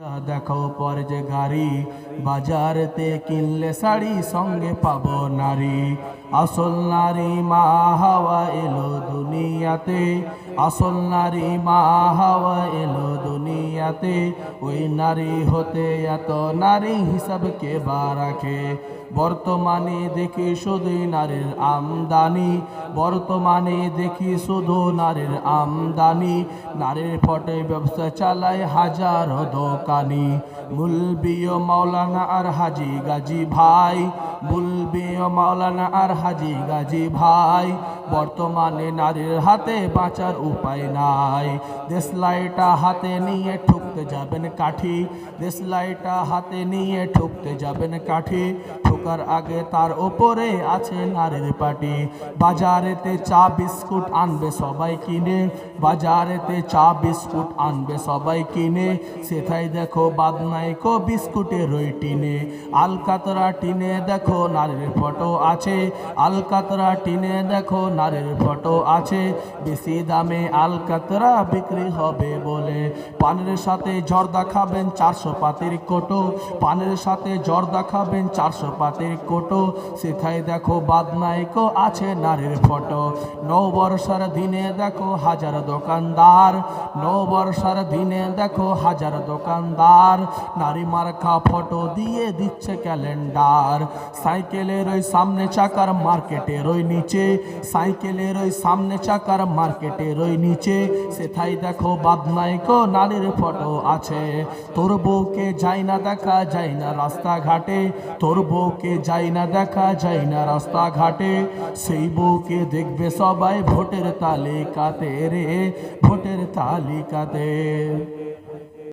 দেখো পরে যে গাড়ি বাজারতে কিনলে শাড়ি সঙ্গে পাবো নারী। আসল নারী মা হাওয়া এলো দুনিয়াতে, আসল নারী মা হাওয়া এলো দুনিয়াতে। ওই নারী হতে এত নারী হিসাব কে বা রাখে? বর্তমানে দেখি শুধু নারীর আমদানি, বর্তমানে দেখি শুধু নারীর আমদানি। নারীর ফটে ব্যবসা চালায় হাজারো দোকানি। মুলবিও মাওলানা আর হাজি গাজী ভাই মুলবিও মাওলানা আর হাজি গাজী ভাই বর্তমানে নারীর হাতে বাঁচার উপায় নাই। দেশলাইটা হাতে নিয়ে ঠুকতে যাবেন কাঠি। দেশলাইটা হাতে নিয়ে ঠুকতে যাবেন কাঠি। ঠোকার আগে তার ওপরে আছে নারীর পাটি। বাজারেতে চা বিস্কুট আনবে সবাই কিনে। বাজারেতে চা বিস্কুট আনবে সবাই কিনে। সেথায় দেখো বাদনাইকো বিস্কুটের ওই টিনে। আলকাতরা টিনে দেখো নারীর ফটো আছে। আলকাতরা টিনে দেখো নারীর ফটো আছে। বেশি দামে আলকাতরা বিক্রি হবে বলে। পানের সাথে জর্দা খাবেন চারশো পাতির কোটো, পানের সাথে জর্দা খাবেন চারশো পাতির কোটো। সেথায় দেখো বাদনাইকো আছে নারীর ফটো। নৌ বর্ষার দিনে দেখো হাজার দোকানদার। নৌ বর্ষার দিনে দেখো হাজার দোকানদার। নারী মার্কা ফটো দিয়ে দিচ্ছে ক্যালেন্ডার। সাইকেলের ওই সামনে চাকার মার্কেটের ওই নিচে। সাইকেলের ওই সামনে চাকার মার্কেটের ওই নিচে। সেথায় দেখো বাদনাইকো নারীর ফটো আছে। তোর বউকে যাই না দেখা, যাই না রাস্তাঘাটে। তোর বউকে যাই না দেখা, যাই না রাস্তাঘাটে। সেই বউকে দেখবে সবাই ভোটের তালিকাতে রে, ভোটের তালিকাতে।